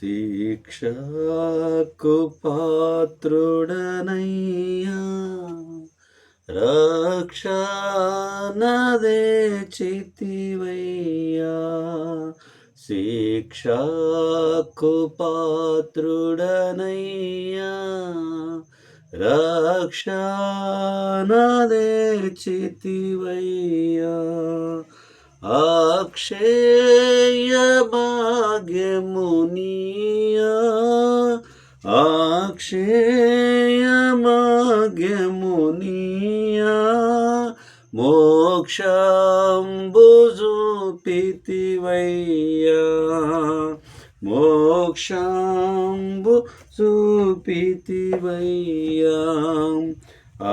శిక్షకు పాత్రుడనయ్యా రక్షణదే చితివయ్యా శిక్షకు పాత్రుడనయ్యా రక్షణదే చితివయ్యా আকশেয়া বাগে মুনিয়া আকশেয়া বাগে মুনিয়া মোক্ষাম বুঝু পিতিবৈয়া मोक्षाम्बु सुपीतिवय्याम्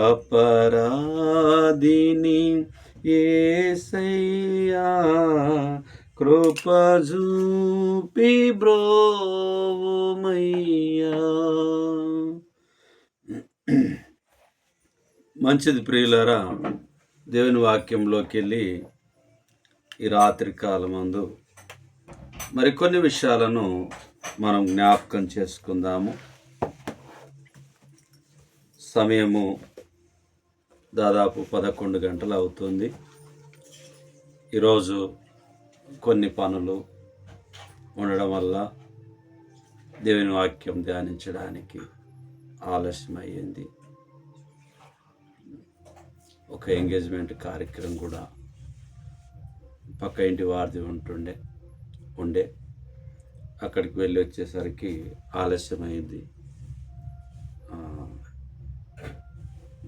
अपरादिनीम् ఏసయ్యా కృపజూపి బ్రోమయ్యా మంచిది ప్రియులారా దేవుని వాక్యంలోకి వెళ్ళి ఈ రాత్రి కాలమందు మరికొన్ని విషయాలను మనం జ్ఞాపకం చేసుకుందాము. సమయము దాదాపు పదకొండు గంటలు అవుతుంది ఈరోజు కొన్ని పనులు ఉండడం వల్ల దేవుని వాక్యం ధ్యానించడానికి ఆలస్యం అయ్యింది ఒక ఎంగేజ్మెంట్ కార్యక్రమం కూడా పక్క ఇంటి వారిది ఉంటుండే ఉండే. అక్కడికి వెళ్ళి వచ్చేసరికి ఆలస్యమైంది.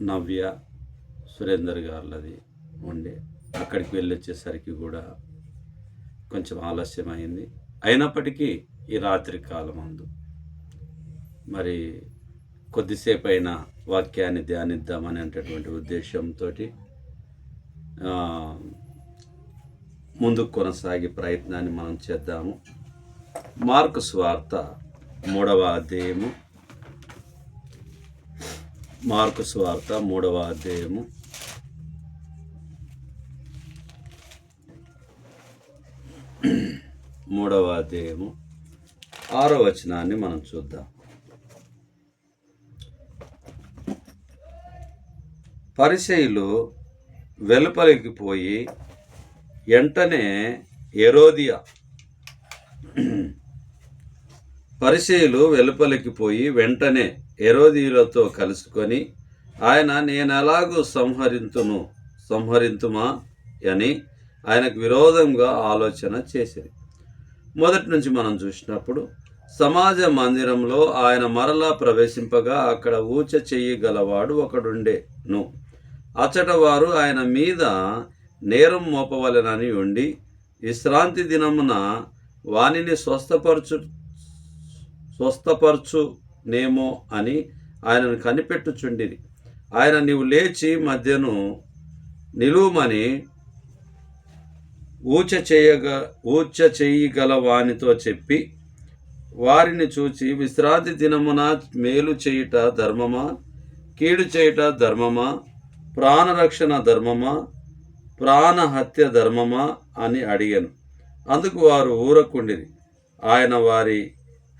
నవ్య సురేందర్ గారులది ఉండే. అక్కడికి వెళ్ళి వచ్చేసరికి కూడా కొంచెం ఆలస్యమైంది. అయినప్పటికీ ఈ రాత్రి కాలం అందు మరి కొద్దిసేపు అయినా వాక్యాన్ని ధ్యానిద్దామని అనేటటువంటి ఉద్దేశంతో ముందుకు కొనసాగే ప్రయత్నాన్ని మనం చేద్దాము. మార్కు స్వార్త మూడవ అధ్యాయము. మార్కు స్వార్త మూడవ అధ్యాయము. మూడవ అధ్యాయము ఆరో వచనాన్ని మనం చూద్దాం. పరిచయులు వెలుపలికి పోయి వెంటనే ఎరోదియా పరిచయులు వెలుపలికి పోయి వెంటనే ఎరోదీయులతో కలుసుకొని ఆయన నేను ఎలాగూ సంహరింతును సంహరింతుమా అని ఆయనకు విరోధంగా ఆలోచన చేసింది మొదటి నుంచి మనం చూసినప్పుడు సమాజ మందిరంలో ఆయన మరలా ప్రవేశింపగా అక్కడ ఊచ చెయ్యగలవాడు ఒకడుండేను. అచ్చట వారు ఆయన మీద నేరం మోపవలెనని ఉండి విశ్రాంతి దినమున వానిని స్వస్థపరచు స్వస్థపరచునేమో అని ఆయనను కనిపెట్టుచుండిరి. ఆయన నీవు లేచి మధ్యను నిలువమని ఊచ చేయగ ఊచ చేయగల వానితో చెప్పి వారిని చూచి విశ్రాంతి దినమున మేలు చేయుట ధర్మమా? కీడు చేయుట ధర్మమా? ప్రాణరక్షణ ధర్మమా? ప్రాణహత్య ధర్మమా? అని అడిగాను. అందుకు వారు ఊరకుండిరి. ఆయన వారి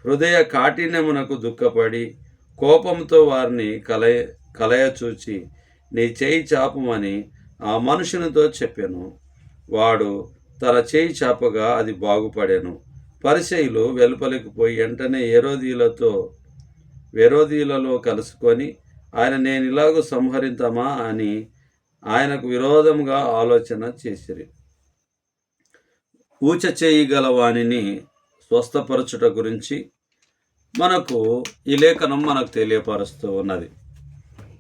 హృదయ కాఠిన్యమునకు దుఃఖపడి కోపంతో వారిని కలయ కలయచూచి నీ చేయి చాపమని ఆ మనుషునితో చెప్పాను. వాడు తన చేయి చాపగా అది బాగుపడాను. పరిచయులు వెలుపలికి పోయి వెంటనే ఎరోదీలతో వెరోదీలలో కలుసుకొని ఆయన నేను ఇలాగూ సంహరింతమా అని ఆయనకు విరోధంగా ఆలోచన చేసిరి. ఊచ చేయగల వానిని స్వస్థపరచుట గురించి మనకు ఈ లేఖనం మనకు తెలియపరుస్తూ ఉన్నది.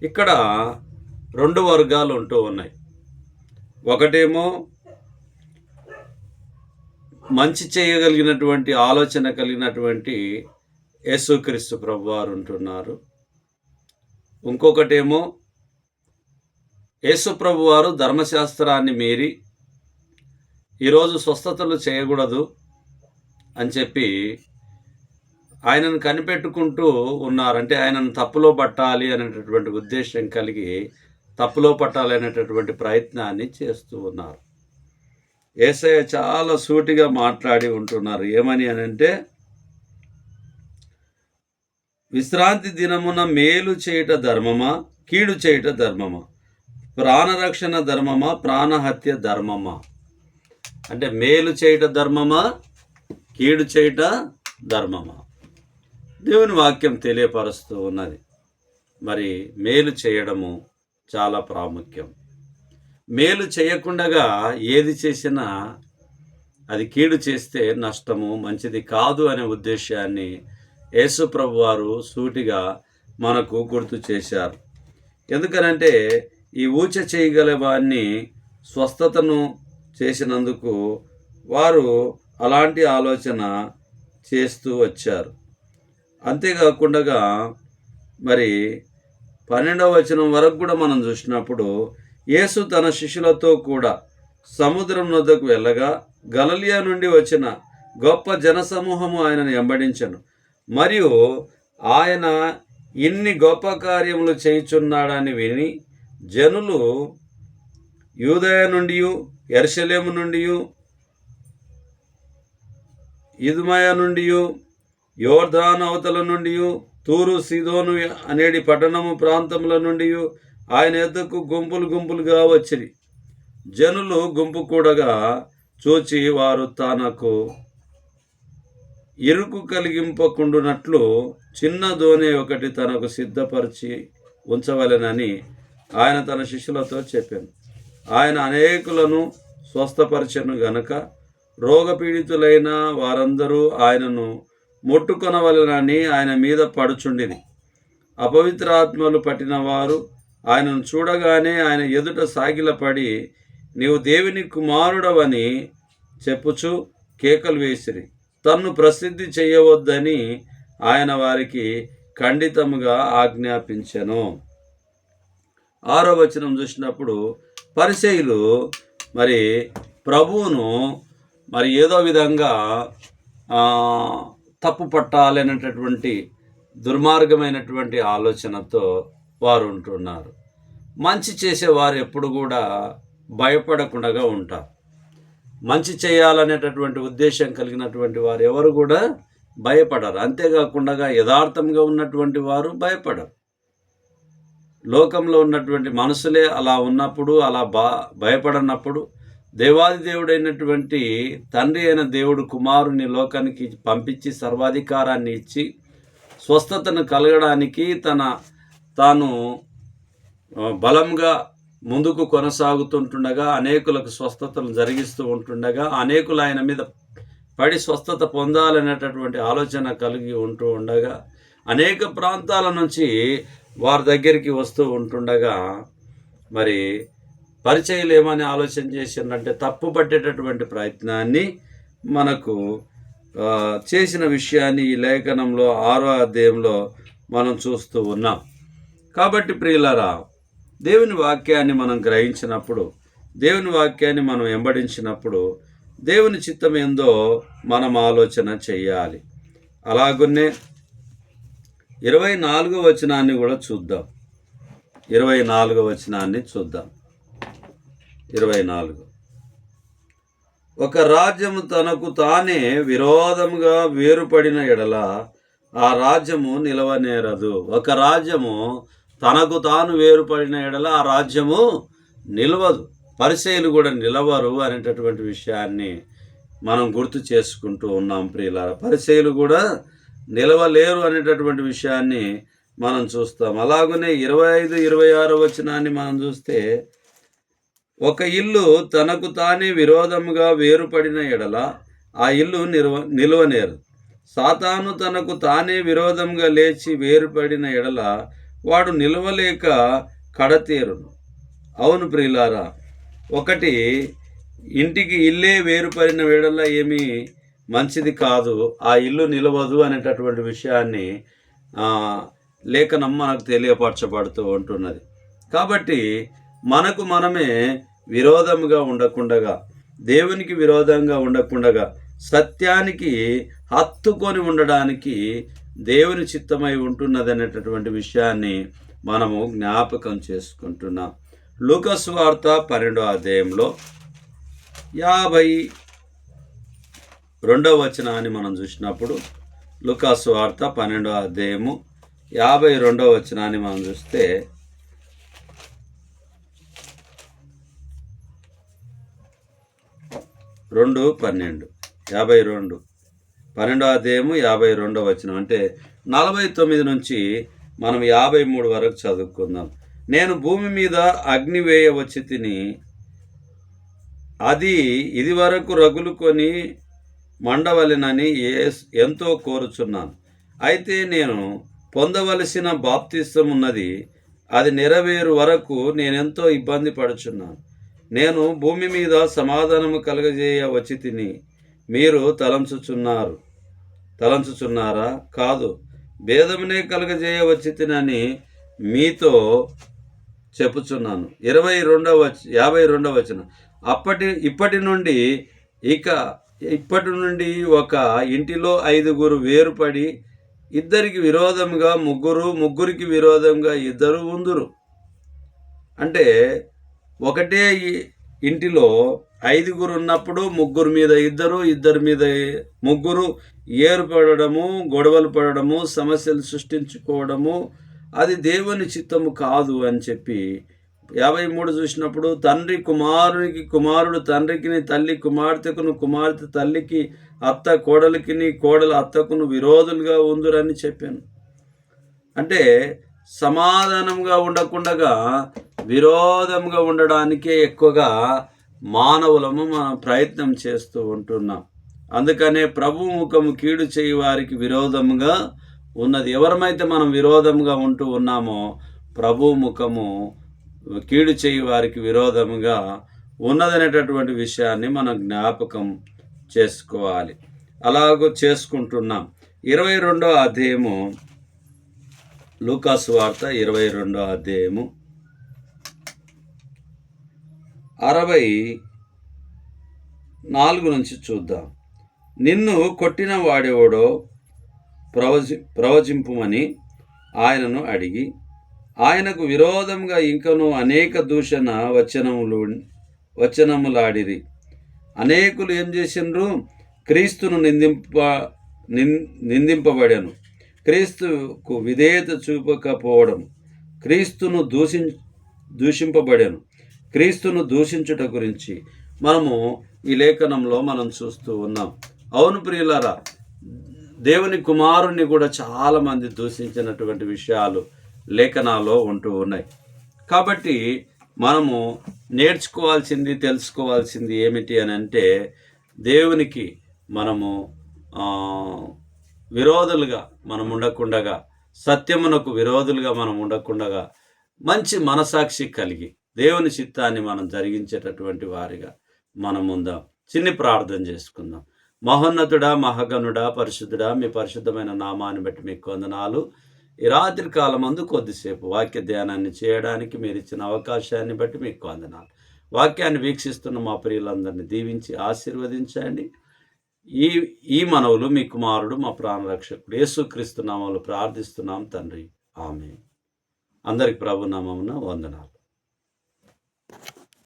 ఇక్కడ రెండు వర్గాలు ఉంటూ ఉన్నాయి. ఒకటేమో మంచి చేయగలిగినటువంటి ఆలోచన కలిగినటువంటి యేసుక్రీస్తు ప్రభువారు ఉంటున్నారు. ఇంకొకటేమో యేసు ప్రభువారు ధర్మశాస్త్రాన్ని మీరి ఈరోజు స్వస్థతలు చేయకూడదు అని చెప్పి ఆయనను కనిపెట్టుకుంటూ ఉన్నారంటే ఆయనను తప్పులో పట్టాలి అనేటటువంటి ఉద్దేశం కలిగి తప్పులో పట్టాలి అనేటటువంటి ప్రయత్నాన్ని చేస్తూ ఉన్నారు. ఏసయ్య చాలా సూటిగా మాట్లాడి ఉంటున్నారు. ఏమని అని అంటే విశ్రాంతి దినమున మేలు చేయుట ధర్మమా? కీడు చేయుట ధర్మమా? ప్రాణరక్షణ ధర్మమా? ప్రాణహత్య ధర్మమా? అంటే మేలు చేయుట ధర్మమా? కీడు చేయుట ధర్మమా? దేవుని వాక్యం తెలియపరుస్తూ ఉన్నది. మరి మేలు చేయడము చాలా ప్రాముఖ్యం. మేలు చేయకుండగా ఏది చేసినా అది కీడు చేస్తే నష్టము మంచిది కాదు అనే ఉద్దేశాన్ని యేసుప్రభు వారు సూటిగా మనకు గుర్తు చేశారు. ఎందుకనంటే ఈ ఊచ చేయగల వారిని స్వస్థతను చేసినందుకు వారు అలాంటి ఆలోచన చేస్తూ వచ్చారు. అంతేకాకుండా మరి పన్నెండవ వచనం వరకు కూడా మనం చూసినప్పుడు యేసు తన శిష్యులతో కూడా సముద్రం వద్దకు వెళ్ళగా గలలియా నుండి వచ్చిన గొప్ప జనసమూహము ఆయనను వెంబడించను. మరియు ఆయన ఇన్ని గొప్ప కార్యములు చేయుచున్నాడని విని జనులు యూదయ నుండి ఎర్షలేము నుండి ఇదుమయ నుండి యోర్ధాన్ అవతల నుండి తూరు సిదోను అనేటి పట్టణము ప్రాంతముల నుండి ఆయన ఎద్దకు గుంపులు గుంపులుగా వచ్చిరి. జనులు గుంపు కూడగా చూచి వారు తనకు ఇరుకు కలిగింపకుండునట్లు చిన్న దోణి ఒకటి తనకు సిద్ధపరిచి ఉంచవలెనని ఆయన తన శిష్యులతో చెప్పాను. ఆయన అనేకులను స్వస్థపరిచను గనక రోగపీడితులైన వారందరూ ఆయనను ముట్టుకొనవలెనని ఆయన మీద పడుచుండిది అపవిత్రాత్మలు పట్టిన వారు ఆయనను చూడగానే ఆయన ఎదుట సాగిలపడి నీవు దేవుని కుమారుడవని చెప్పుచు కేకలు వేసిరి. తన్ను ప్రసిద్ధి చేయవద్దని ఆయన వారికి ఖండితముగా ఆజ్ఞాపించెను. ఆరో వచనం చూసినప్పుడు పరిచయులు మరి ప్రభువును మరి ఏదో విధంగా తప్పు పట్టాలనేటటువంటి దుర్మార్గమైనటువంటి ఆలోచనతో వారు ఉంటున్నారు. మంచి చేసేవారు ఎప్పుడు కూడా భయపడకుండా ఉంటారు. మంచి చేయాలనేటటువంటి ఉద్దేశం కలిగినటువంటి వారు ఎవరు కూడా భయపడరు. అంతేకాకుండా యథార్థంగా ఉన్నటువంటి వారు భయపడరు. లోకంలో ఉన్నటువంటి మనసులే అలా ఉన్నప్పుడు అలా బా భయపడనప్పుడు దేవాది దేవుడైనటువంటి తండ్రి అయిన దేవుడు కుమారుని లోకానికి పంపించి సర్వాధికారాన్ని ఇచ్చి స్వస్థతను కలగడానికి తన తాను బలంగా ముందుకు కొనసాగుతుంటుండగా అనేకులకు స్వస్థతలు జరిగిస్తూ ఉంటుండగా అనేకులు ఆయన మీద పడి స్వస్థత పొందాలనేటటువంటి ఆలోచన కలిగి ఉంటూ ఉండగా అనేక ప్రాంతాల నుంచి వారి దగ్గరికి వస్తూ ఉంటుండగా మరి పరిచయలు ఏమని ఆలోచన చేసిందంటే తప్పు పట్టేటటువంటి ప్రయత్నాన్ని మనకు చేసిన విషయాన్ని ఈ లేఖనంలో ఆరో అధ్యాయంలో మనం చూస్తూ ఉన్నాం. కాబట్టి ప్రియులరా దేవుని వాక్యాన్ని మనం గ్రహించినప్పుడు దేవుని వాక్యాన్ని మనం వెంబడించినప్పుడు దేవుని చిత్తం ఏందో మనం ఆలోచన చేయాలి. అలాగున్నే ఇరవై నాలుగో వచనాన్ని కూడా చూద్దాం. ఇరవై నాలుగో వచనాన్ని చూద్దాం. ఇరవై నాలుగు. ఒక రాజ్యము తనకు తానే విరోధముగా వేరుపడిన ఎడల ఆ రాజ్యము నిలవనేరదు. ఒక రాజ్యము తనకు తాను వేరుపడిన ఎడల ఆ రాజ్యము నిలవదు. పరిచయలు కూడా నిలవరు అనేటటువంటి విషయాన్ని మనం గుర్తు చేసుకుంటూ ఉన్నాం ప్రియులార. పరిచయలు కూడా నిలవలేరు అనేటటువంటి విషయాన్ని మనం చూస్తాం. అలాగనే ఇరవై ఐదు ఇరవై ఆరు వచనాన్ని మనం చూస్తే ఒక ఇల్లు తనకు తానే విరోధముగా వేరుపడిన ఎడల ఆ ఇల్లు నిల్వ నిలువనేరు. సాతాను తనకు తానే విరోధంగా లేచి వేరుపడిన ఎడల వాడు నిలవలేక కడతీరును. అవును ప్రియులారా ఒకటి ఇంటికి ఇల్లే వేరుపడిన వేడల్లా ఏమీ మంచిది కాదు ఆ ఇల్లు నిలవదు అనేటటువంటి విషయాన్ని లేఖనం మనకు తెలియపరచబడుతూ ఉంటున్నది. కాబట్టి మనకు మనమే విరోధముగా ఉండకుండగా దేవునికి విరోధంగా ఉండకుండగా సత్యానికి హత్తుకొని ఉండడానికి దేవుని చిత్తమై ఉంటున్నది అనేటటువంటి విషయాన్ని మనము జ్ఞాపకం చేసుకుంటున్నాం. లూకస్ వార్త పన్నెండో అధ్యాయంలో యాభై రెండవ వచనాన్ని మనం చూసినప్పుడు లుకాసు వార్త పన్నెండో అధ్యాయము యాభై రెండవ వచనాన్ని మనం చూస్తే రెండు పన్నెండు యాభై రెండు. పన్నెండో అధ్యాయము యాభై రెండో వచనం. అంటే నలభై తొమ్మిది నుంచి మనం యాభై మూడు వరకు చదువుకుందాం. నేను భూమి మీద అగ్ని వేయవచ్చి తిని అది ఇది వరకు రగులుకొని మండవలెనని ఏ- ఎంతో కోరుచున్నాను. అయితే నేను పొందవలసిన బాప్తిస్తం ఉన్నది అది నెరవేరు వరకు నేనెంతో ఇబ్బంది పడుచున్నాను. నేను భూమి మీద సమాధానము కలగజేయ వచ్చి తిని మీరు తలంచుచున్నారు. తలంచుచున్నారా? కాదు. భేదమునే కలగజేయ తినని మీతో చెప్పుచున్నాను. ఇరవై రెండవ యాభై రెండవ వచనం. అప్పటి ఇప్పటి నుండి ఇక ఇప్పటి నుండి ఒక ఇంటిలో ఐదుగురు వేరుపడి ఇద్దరికి విరోధంగా ముగ్గురు ముగ్గురికి విరోధంగా ఇద్దరు ఉందురు. అంటే ఒకటే ఇంటిలో ఐదుగురు ఉన్నప్పుడు ముగ్గురు మీద ఇద్దరు ఇద్దరి మీద ముగ్గురు ఏర్పడము గొడవలు పడడము సమస్యలు సృష్టించుకోవడము అది దేవుని చిత్తము కాదు అని చెప్పి యాభై మూడు చూసినప్పుడు తండ్రి కుమారునికి కుమారుడు తండ్రికి తల్లి కుమార్తెకును కుమార్తె తల్లికి అత్త కోడలికి కోడలు అత్తకును విరోధులుగా ఉందురని చెప్పాను. అంటే సమాధానంగా ఉండకుండగా విరోధంగా ఉండడానికే ఎక్కువగా మానవులము మనం ప్రయత్నం చేస్తూ ఉంటున్నాం. అందుకనే ప్రభు ముఖము కీడు చేయి వారికి విరోధముగా ఉన్నది. ఎవరమైతే మనం విరోధంగా ఉంటూ ఉన్నామో ప్రభు ముఖము కీడు చేయి వారికి విరోధముగా ఉన్నదనేటటువంటి విషయాన్ని మనం జ్ఞాపకం చేసుకోవాలి. అలాగూ చేసుకుంటున్నాం. ఇరవై రెండో అధ్యాయము లూకాస్ వార్త ఇరవై రెండో అధ్యాయము అరవై నాలుగు నుంచి చూద్దాం. నిన్ను కొట్టిన వాడెవడో ప్రవచి ప్రవచింపుమని ఆయనను అడిగి ఆయనకు విరోధంగా ఇంకను అనేక దూషణ వచనములు వచనములాడిరి. అనేకులు ఏం చేసిండ్రు క్రీస్తును నిందింప నిన్ నిందింపబడాను. క్రీస్తుకు విధేయత చూపకపోవడం క్రీస్తును దూషి దూషింపబడాను. క్రీస్తును దూషించుట గురించి మనము ఈ లేఖనంలో మనం చూస్తూ ఉన్నాం. అవును ప్రియులారా దేవుని కుమారుణ్ణి కూడా చాలామంది దూషించినటువంటి విషయాలు లేఖనాల్లో ఉంటూ ఉన్నాయి. కాబట్టి మనము నేర్చుకోవాల్సింది తెలుసుకోవాల్సింది ఏమిటి అని అంటే దేవునికి మనము విరోధులుగా మనం ఉండకుండగా సత్యమునకు విరోధులుగా మనం ఉండకుండగా మంచి మనసాక్షి కలిగి దేవుని చిత్తాన్ని మనం జరిగించేటటువంటి వారిగా మనం ఉందాం చిన్ని ప్రార్థన చేసుకుందాం. మహోన్నతుడా మహగనుడా పరిశుద్ధుడా మీ పరిశుద్ధమైన నామాన్ని బట్టి మీకు వందనాలు. ఈ రాత్రి కాలమందు కొద్దిసేపు వాక్య ధ్యానాన్ని చేయడానికి మీరు ఇచ్చిన అవకాశాన్ని బట్టి మీకు వందనాలు. వాక్యాన్ని వీక్షిస్తున్న మా ప్రియులందరినీ దీవించి ఆశీర్వదించండి. ఈ ఈ మనవులు మీ కుమారుడు మా ప్రాణరక్షకుడు యేసుక్రీస్తు నామములు ప్రార్థిస్తున్నాం తండ్రి. ఆమె అందరికి ప్రభు నామమున వందనాలు.